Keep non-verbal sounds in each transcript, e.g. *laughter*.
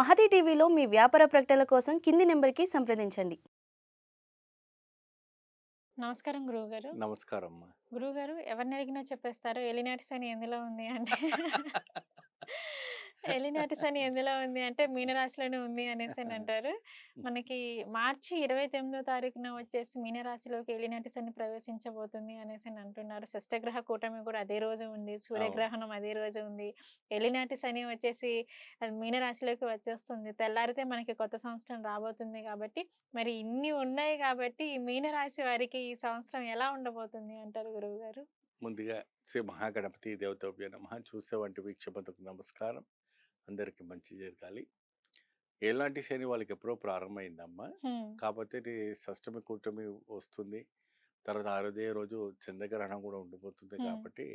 మహతి టీవీలో మీ వ్యాపార ప్రకటనల కోసం కింది నెంబర్కి సంప్రదించండి. నమస్కారం గురువుగారు. నమస్కారం అమ్మా గురువుగారు ఎవరిని అడిగినా చెప్పేస్తారు? ఎలినాటిస్ అని ఎందులో ఉంది అంటే *laughs* ఎలినాటిస్ అని ఎందులో ఉంది అంటే మీనరాశిలోనే ఉంది అనేసి అని అంటారు. మనకి మార్చి ఇరవై తొమ్మిదో తారీఖున వచ్చేసి మీనరాశిలోకి ఎలినాటిస్ అని ప్రవేశించబోతుంది అనేసి అని అంటున్నారు. షష్టగ్రహ కూటమి కూడా అదే రోజు ఉంది. సూర్యగ్రహణం అదే రోజు ఉంది. ఎలినాటిస్ అని వచ్చేసి అది మీనరాశిలోకి వచ్చేస్తుంది. తెల్లారితే మనకి కొత్త సంవత్సరం రాబోతుంది కాబట్టి మరి ఇన్ని ఉన్నాయి కాబట్టి ఈ మీనరాశి వారికి ఈ సంవత్సరం ఎలా ఉండబోతుంది అంటారు గురువు గారు? ముందుగా శ్రీ మహాగణపతి దేవతోభ్య నమ. చూసే వంటి వీక్షపతకు నమస్కారం. అందరికీ మంచి జరగాలి. ఎలాంటి శని వాళ్ళకి ఎప్పుడో ప్రారంభమైందమ్మా. కాకపోతే షష్టమి కూటమి వస్తుంది. తర్వాత ఆరోదే రోజు చంద్రగ్రహణం కూడా ఉండిపోతుంది. కాబట్టి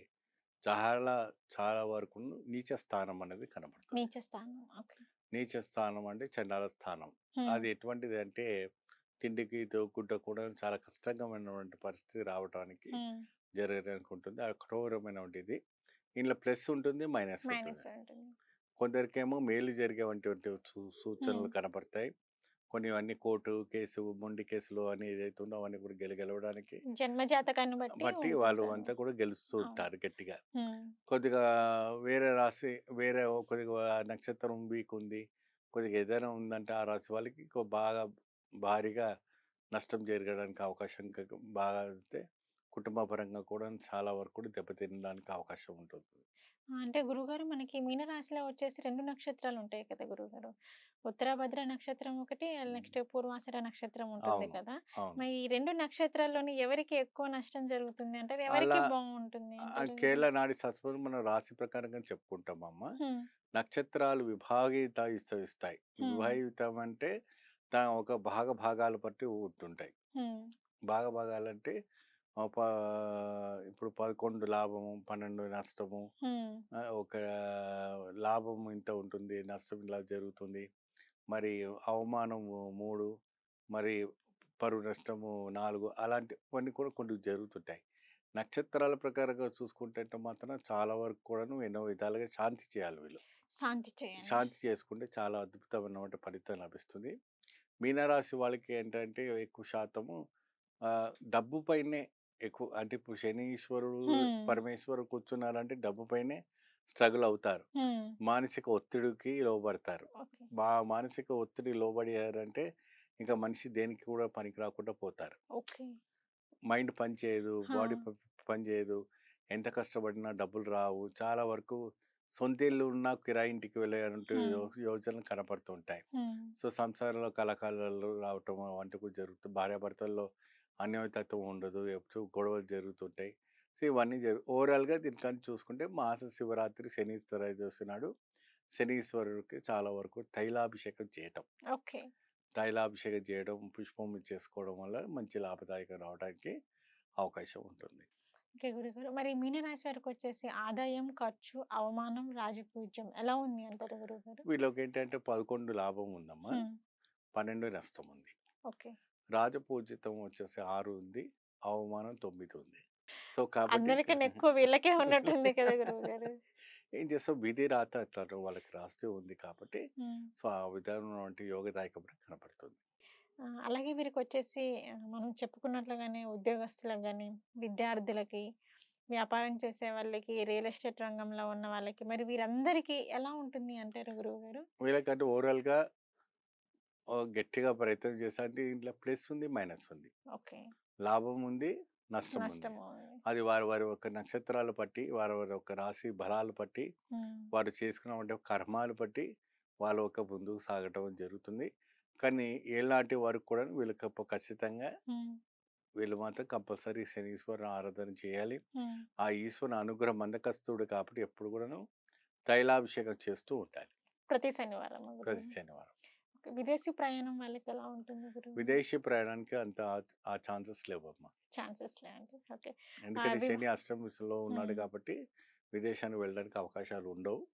చాలా చాలా వరకు నీచ స్థానం అనేది కనబడుతుంది. నీచ స్థానం. నీచ స్థానం అంటే చండాల స్థానం. అది ఎటువంటిది అంటే తిండికి గుడ్డ కూడా చాలా కష్టంగామైనటువంటి పరిస్థితి రావడానికి జరగడానికి ఉంటుంది. అది కఠోరమైనటువంటిది ఇందులో ప్లస్ ఉంటుంది. మైనస్ ఉంటుంది. కొందరికేమో మేలు జరిగేటువంటి సూచనలు. కనపడతాయి కొన్ని అన్ని కోర్టు కేసు మొండి కేసులు అని ఏదైతే ఉందో అవన్నీ కూడా గెలి గెలవడానికి జన్మ జాతకాన్ని బట్టి వాళ్ళు. అంతా కూడా గెలుస్తూ. ఉంటారు గట్టిగా కొద్దిగా వేరే రాశి వేరే కొద్దిగా నక్షత్రం వీక్ ఉంది కొద్దిగా ఏదైనా ఉందంటే ఆ రాశి వాళ్ళకి బాగా భారీగా నష్టం జరగడానికి అవకాశం బాగా అయితే కుటుంబ పరంగా కూడా చాలా వరకు కూడా దెబ్బతినడానికి అవకాశం ఉంటుంది. అంటే గురుగారు మనకి మీనరాశిలో వచ్చేసి రెండు నక్షత్రాలు ఉంటాయి కదా గురుగారు ఉత్తరాభద్ర నక్షత్రం ఒకటి నెక్స్ట్ పూర్వాషర నక్షత్రం ఉంటుంది. కదా! మరి ఈ రెండు నక్షత్రాల్లోని ఎవరికి ఎక్కువ నష్టం జరుగుతుంది అంటే ఎవరికి బాగుంటుంది? కేరళ నాడి శాస్త్రం మనం రాశి ప్రకారంగా చెప్పుకుంటామమ్మా ఉమ్, నక్షత్రాలు విభాగిత ఇస్తాయి. విభాగితం అంటే తా ఒక భాగ భాగాలు బట్టి ఉంటుంటాయి భాగ భాగాలు అంటే ఆ ప- ఇప్పుడు పదకొండు లాభము పన్నెండు నష్టము ఒక లాభం ఇంత ఉంటుంది నష్టం ఇలా జరుగుతుంది. మరి అవమానం మూడు మరి పరువు నష్టము నాలుగు అలాంటివన్నీ కూడా కొన్ని జరుగుతుంటాయి. నక్షత్రాల ప్రకారంగా చూసుకుంటే మాత్రం చాలా వరకు కూడాను ఎన్నో విధాలుగా శాంతి చేయాలి వీళ్ళు. శాంతి చేయండి. శాంతి చేసుకుంటే చాలా అద్భుతమైన ఫలితం లభిస్తుంది. మీనరాశి వాళ్ళకి ఏంటంటే ఎక్కువ శాతము డబ్బు పైనే ఎక్కువ అంటే ఇప్పుడు శనీశ్వరుడు Hmm. పరమేశ్వరుడు కూర్చున్నారంటే డబ్బు పైనే స్ట్రగుల్ అవుతారు మానసిక ఒత్తిడికి లోబడతారు. ఓకే. బా మానసిక ఒత్తిడి లోబడారంటే ఇంకా మనిషి దేనికి కూడా పనికి రాకుండా పోతారు. ఓకే. మైండ్ పని చేయదు బాడీ హా. పని చేయదు ఎంత కష్టపడినా డబ్బులు రావు చాలా వరకు సొంత ఇల్లు ఉన్న కిరాయి ఇంటికి వెళ్ళే Hmm. యోజనలు కనపడుతుంటాయి. సో సంసారంలో కలకాలాలు రావటం వంటి కూడా జరుగుతుంది భార్యాభర్తల్లో అన్యోన్యతత్వం ఉండదు. ఎప్పుడు గొడవలు జరుగుతుంటాయి. సో ఇవన్నీ జరుగు ఓవరాల్గా దీనికని చూసుకుంటే మాస శివరాత్రి శని త్రయోదశి నాడు శనీశ్వరుడికి చాలా వరకు తైలాభిషేకం చేయటం. ఓకే. తైలాభిషేకం చేయడం పుష్పం చేసుకోవడం వల్ల మంచి లాభదాయకం రావడానికి అవకాశం ఉంటుంది. ఓకే గురుగారు మరి మీనరాశి వారికి వచ్చేసి ఆదాయం ఖర్చు అవమానం రాజపూజ్యం ఎలా ఉంది అంటారు గురుగారు వీళ్ళకి ఏంటంటే పదకొండు లాభం ఉందమ్మా. పన్నెండు నష్టం ఉంది. ఓకే. రాజపూజితం వచ్చేసి ఆరు ఉంది అవమానం తొమ్మిది ఉంది సో కాబట్టి అందరికన్నా ఎక్కువ *laughs* వీళ్ళకే ఉన్నట్టుంది కదా ఏం చేస్తాం విధి రాత అట్లా వాళ్ళకి రాస్తే ఉంది కాబట్టి సో ఆ విధానం వంటి యోగదాయకం కనపడుతుంది అలాగే వీరికి వచ్చేసి మనం చెప్పుకున్నట్లుగానే ఉద్యోగస్తులకు కానీ విద్యార్థులకి వ్యాపారం చేసే వాళ్ళకి రియల్ ఎస్టేట్ రంగంలో ఉన్న వాళ్ళకి మరి వీరందరికీ ఎలా ఉంటుంది అంటారు గురువు గారు? వీళ్ళకంటే ఓవరాల్గా గట్టిగా ప్రయత్నం చేస్తే అంటే ఇంట్లో ప్లస్ ఉంది మైనస్ ఉంది. లాభం ఉంది నష్టం ఉంది. అది వారి వారి ఒక నక్షత్రాలు బట్టి వారి వారి ఒక రాశి బలాలు ఉమ్, వారు చేసుకున్న కర్మాలు బట్టి వాళ్ళు ఒక ముందుకు సాగటం జరుగుతుంది. కానీ ఏలాంటి వరకు కూడా వీళ్ళకి ఖచ్చితంగా వీళ్ళు మాత్రం కంపల్సరీ శనీశ్వరుని ఆరాధన చేయాలి. ఆ ఈశ్వరుని అనుగ్రహం మందకస్తుడు కాబట్టి ఎప్పుడు కూడాను తైలాభిషేకం చేస్తూ ఉండాలి. ప్రతి శనివారం ప్రతి శనివారం. విదేశీ ప్రయాణం వాళ్ళకి ఎలా ఉంటుంది విదేశీ ప్రయాణానికి అంత ఆ- ఛాన్సెస్ లేవమ్మా. ఛాన్సెస్ లేండి ఓకే. ఎందుకంటే శని అష్టమిలో ఉన్నాడు. కాబట్టి విదేశానికి వెళ్ళడానికి అవకాశాలు ఉండవు.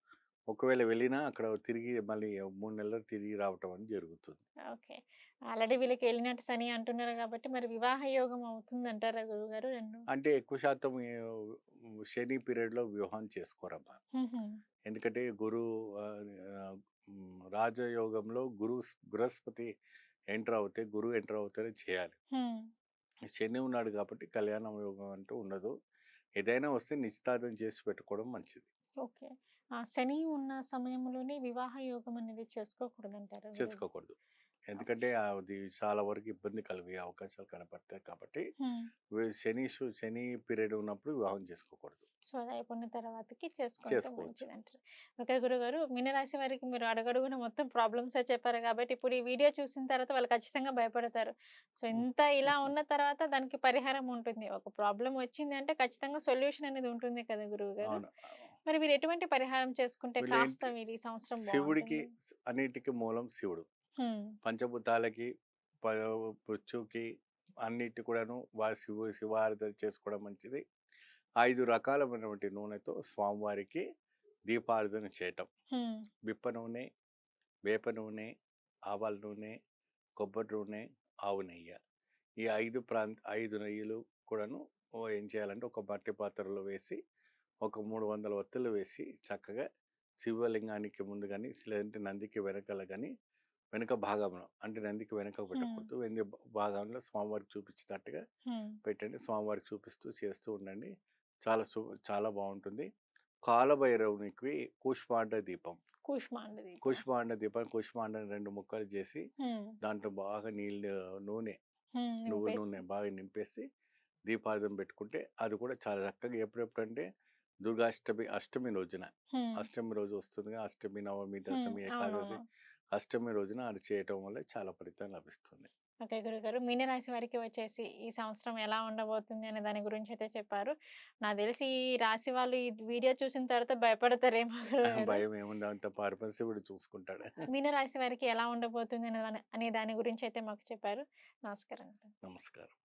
ఒకవేళ వెళ్ళినా అక్కడ తిరిగి మళ్ళీ మూడు నెలలు తిరిగి రావటం అని జరుగుతుంది. ఓకే. ఆల్రెడీ వీళ్ళకి వెళ్ళినట్టు శని అంటున్నారు కాబట్టి మరి వివాహ యోగం అవుతుంది అంటారా గురువు గారు రెండు అంటే ఎక్కువ శాతం శని పీరియడ్లో వివాహం చేసుకోరమ్మా. ఎందుకంటే గురు రాజయోగంలో గురు బృహస్పతి ఎంటర్ అవుతే గురువు ఎంటర్ అవుతేనే చేయాలి. శని ఉన్నాడు కాబట్టి కళ్యాణ యోగం అంటూ ఉండదు. ఏదైనా వస్తే నిశ్చితార్థం చేసి పెట్టుకోవడం మంచిది. ఓకే. శని ఉన్న సమయంలోనే వివాహ యోగం అనేది చేసుకోకూడదంటారా గురువుగారు? చేసుకోకూడదు ఎందుకంటే అది చాలా వరకు ఇబ్బంది కలిగే అవకాశాలు కనపడతాయి కాబట్టి శని శని పీరియడ్ ఉన్నప్పుడు వివాహం చేసుకోకూడదు సో, అది అయిపోయిన తర్వాతకి చేసుకోవచ్చు. మంచిదంటారు. ఓకే గురుగారు. మీనరాశి వారికి మీరు అడుగడుగునా మొత్తం ప్రాబ్లమ్సే చెప్పారు కాబట్టి ఇప్పుడు ఈ వీడియో చూసిన తర్వాత వాళ్ళు ఖచ్చితంగా భయపడతారు. సో, ఇంత ఇలా ఉన్న తర్వాత దానికి పరిహారం ఉంటుంది. ఒక ప్రాబ్లమ్ వచ్చింది అంటే ఖచ్చితంగా సొల్యూషన్ అనేది ఉంటుంది కదా గురువుగారు. అవును మరి మీరు ఎటువంటి పరిహారం చేసుకుంటే కాస్త ఏంటి- వీరి సంవత్సరం శివుడికి అన్నిటికీ మూలం శివుడు. పంచభూతాలకి పృథ్వీకి అన్నిటి కూడాను వా శివ శివారాధన చేసుకోవడం మంచిది. ఐదు రకాలమైనటువంటి నూనెతో స్వామివారికి దీపారాధన చేయటం. బిప్ప నూనె వేప నూనె ఆవాల నూనె కొబ్బరి నూనె ఆవు నెయ్యి. ఈ ఐదు ప్రాంత ఐదు నెయ్యిలు కూడాను ఏం చేయాలంటే ఒక మట్టి పాత్రలో వేసి ఒక మూడు వందల ఒత్తులు వేసి చక్కగా శివలింగానికి ముందు కానీ లేదంటే నందికి వెనకాల కానీ వెనక భాగంలో అంటే నందికి వెనక పెట్టకూడదు వెనక భాగంలో స్వామివారికి చూపించినట్టుగా. పెట్టండి స్వామివారికి చూపిస్తూ చేస్తూ ఉండండి చాలా చాలా బాగుంటుంది కాలభైరవునికి కూష్మాండ దీపం కూష్మాండ దీపం. కూష్మాండ దీపం కూష్మాండ రెండు ముక్కలు చేసి. దాంట్లో బాగా నీళ్ళు నూనె నింపేసి. నూనె బాగా నింపేసి దీపార్థం పెట్టుకుంటే అది కూడా చాలా చక్కగా ఎప్పుడెప్పుడంటే దుర్గాష్టమి అష్టమి రోజున. అష్టమి రోజు వస్తుంది అష్టమి నవమి. దశమి ఏకాదశి. అష్టమి రోజున అది చేయటం వల్ల చాలా ఫలితం లభిస్తుంది ఓకే గురుగారు మీనరాశి వారికి వచ్చేసి ఈ సంవత్సరం ఎలా ఉండబోతుంది అనే దాని గురించి అయితే చెప్పారు నాకు తెలిసి ఈ రాశి వాళ్ళు ఈ వీడియో చూసిన తర్వాత భయపడతారేమో. *laughs* భయం అంత చూసుకుంటాడు మీనరాశి వారికి ఎలా ఉండబోతుంది అనే దాని గురించి అయితే మాకు చెప్పారు నమస్కారం నమస్కారం